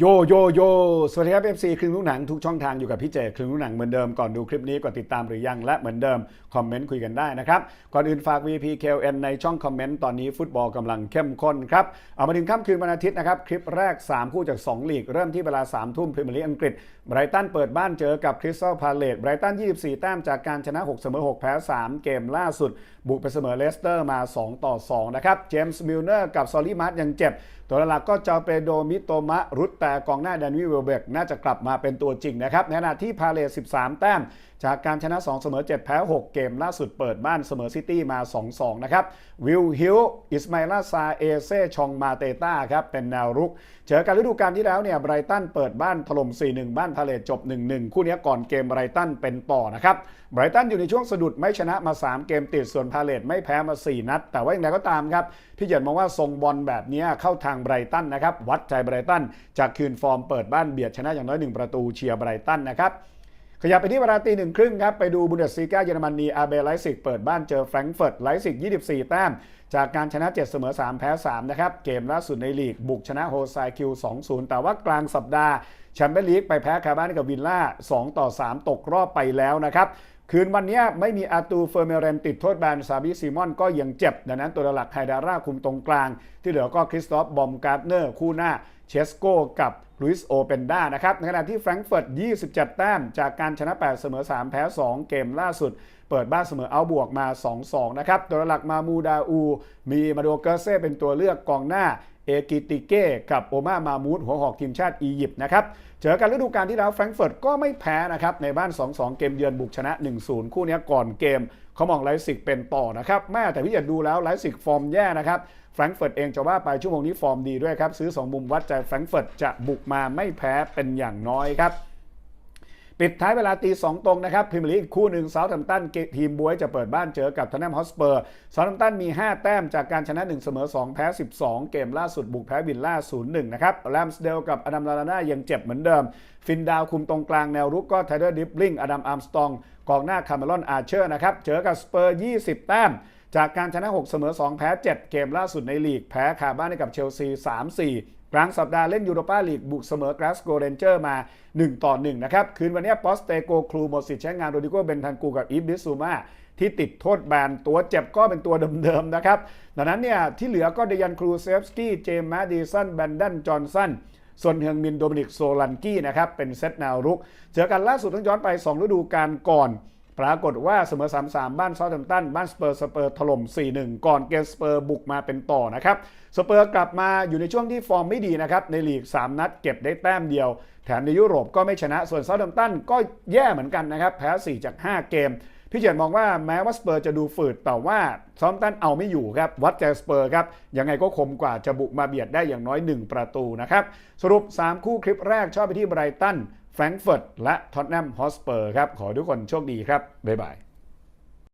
โยโยโยสวัสดีครับ FC ครึ่งลูกหนังทุกช่องทางอยู่กับพี่เจครึ่งลูกหนังเหมือนเดิมก่อนดูคลิปนี้กดติดตามหรือยังและเหมือนเดิม คอมเมนต์คุยกันได้นะครับ ก่อนอื่นฝาก VP KLN ในช่องคอมเมนต์ตอนนี้ฟุตบอลกำลังเข้มข้นครับ เอามาถึงค่ำคืนวันอาทิตย์นะครับ คลิปแรก 3 คู่จาก 2 ลีก เริ่มที่เวลา 3 ทุ่มพรีเมียร์ลีกอังกฤษไบรตันเปิดบ้านเจอกับคริสตัลพาเลตไบรตัน 24 แต้มจากการชนะ 6 เสมอ 6 แพ้ 3 เกมล่าสุด บุกไปเสมอเลสเตอร์มา 2 ต่อ 2 นะครับเจมส์มิลเนอร์กับซอลลี่มาร์ตยังเจ็บ ตัวหลักก็จอเปโดมิโตมะรุตแต่กองหน้าแดนวิเวลเบกน่าจะกลับมาเป็นตัวจริงนะครับในขณะที่พาเลส13 แต้ม จากการชนะ 2 เสมอ 7 แพ้ 6 เกมล่าสุดเปิดบ้านเสมอซิตี้มา 2-2 นะครับ วิลฮิลอิสมาลาซาเอเซชองมาเตต้าครับ เป็นแนวรุก เจอกันฤดูกาลที่แล้วเนี่ยไบรตันเปิดบ้านถล่ม 4-1 บ้านพาเลตจบ 1-1 คู่นี้ก่อนเกมไบรตันเป็นต่อนะครับไบรตันอยู่ในช่วงสะดุดไม่ชนะมา 3 เกมติดส่วนพาเลตไม่แพ้มา 4 นัด แต่ว่าอย่างไรก็ตามครับพี่เหยินมองว่าทรงบอลแบบนี้เข้าทางไบรตันนะครับวัดใจไบรตันจากคืนฟอร์มเปิดบ้านเบียดชนะอย่างน้อย 1 ประตูเชียร์ไบรตันนะครับขยับไปที่เวลาตีหนึ่งครึ่งครับ ไปดูบุนเดสซีกาเยอรมนีอาเบไลซิกเปิดบ้านเจอแฟรงก์เฟิร์ตไลซิก 24 แต้ม จากการชนะ 7 เสมอ 3 แพ้ 3 นะครับ เกมล่าสุดในลีก บุกชนะโฮไซคิว 2-0 แต่ว่ากลางสัปดาห์แชมเปี้ยนลีกไปแพ้คาบ้านกับวิลล่า 2 ต่อ 3 ตกรอบไปแล้วนะครับ คืนวันนี้ไม่มีอาตูเฟอร์เมเรนติดโทษแบนซาบิซิมอนก็ยังเจ็บ ดังนั้นตัวหลักไฮดาร่าคุมตรงกลาง ที่เหลือก็คริสตอฟบอมการ์เนอร์คู่หน้าเชสโกกับลุยส์โอเปนด้านะครับ ในขณะที่แฟรงก์เฟิร์ต 27 แต้ม จากการชนะ 8 เสมอ 3 แพ้ 2 เกมล่าสุด เปิดบ้านเสมอเอาบวกมา 2-2 นะครับ ตัวหลักมามูดาอู มีมาโดเกอร์เซ่เป็นตัวเลือกกองหน้า เอกิติเก้กับโอมามามูดหัวหอกทีมชาติอียิปต์นะครับเจอกันฤดูกาลที่แล้วแฟรงก์เฟิร์ตก็ไม่แพ้นะครับในบ้าน 2-2 เกมเยือนบุกชนะ 1-0 คู่นี้ก่อนเกมเขามองไลฟ์ซิกเป็นต่อนะครับแม่แต่พี่อยากดูแล้วไลฟ์ซิกฟอร์มแย่นะครับแฟรงก์เฟิร์ตเองจะว่าไปชั่วโมงนี้ฟอร์มดีด้วยครับซื้อ 2 มุมวัดใจแฟรงก์เฟิร์ตจะบุกมาไม่แพ้เป็นอย่างน้อยครับ ปิดท้ายเวลาตีสองตรงนะครับพรีเมียร์ลีกคู่หนึ่งเซาท์แฮมป์ตันทีมบวยจะเปิดบ้านเจอกับท t นแนมฮอสเปอร์เซาท์แฮมป์ตันมี 5 แต้มจากการชนะ 1 เสมอ 2 แพ้ 12 เกมล่าสุดบุกแพ้วิลล่า 0-1 นะครับแรมสเดลกับอดัมลาลาน่ายังเจ็บเหมือนเดิม ฟินดาวคุมตรงกลางแนวรุกก็ไทเดอร์ดิฟลิงอดัมอาร์มสตองกองหน้าคาร์เมลอนอาร์เชอร์นะครับเจอกับสเปอร์ 20 แต้ม จากการชนะ 6 เสมอ 2 แพ้ 7 เกมล่าสุดในลีก แพ้คาบ้านให้กับเชลซี 3-4 กลางสัปดาห์เล่นยูโรปาลีกบุกเสมอกราสโกเรนเจอร์มา 1 ต่อ 1 นะครับ คืนวันนี้ปอสเตโกครูหมดสิทธิ์ใช้งานโรดิโกเบนทันกูกับอีฟบิซูมาที่ติดโทษแบนตัวเจ็บก็เป็นตัวเดิมๆนะครับดังนั้นเนี่ยที่เหลือก็เดยันครูเซฟสกี้เจมส์แมดดิสันแบนดันจอห์นสันส่วนเฮืองมินโดมินิกโซลันกี้นะครับเป็นเซตแนวรุก เจอกันล่าสุดต้องย้อนไป 2 ฤดูกาลก่อน ปรากฏว่าเสมอ 3-3 บ้านเซาท์แฮมป์ตัน บ้านสเปอร์สเปอร์ถล่ม 4-1 ก่อนเกมสเปอร์บุกมาเป็นต่อนะครับ สเปอร์กลับมาอยู่ในช่วงที่ฟอร์มไม่ดีนะครับ ในลีก 3 นัดเก็บได้แต้มเดียว แถมในยุโรปก็ไม่ชนะ ส่วนเซาท์แฮมป์ตันก็แย่เหมือนกันนะครับ แพ้ 4 จาก 5 เกม พี่เฉียนมองว่าแม้ว่าสเปอร์จะดูฝืดแต่ว่าซอมตันเอาไม่อยู่ครับ วัดใจสเปอร์ครับ ยังไงก็คมกว่าจะบุกมาเบียดได้อย่างน้อย 1 ประตูนะครับ สรุป 3 คู่คลิปแรกชอบไปที่ไบรตัน แฟรงก์เฟิร์ตและท็อตแนมฮอสเปอร์ครับ ขอทุกคนโชคดีครับ บ๊ายบาย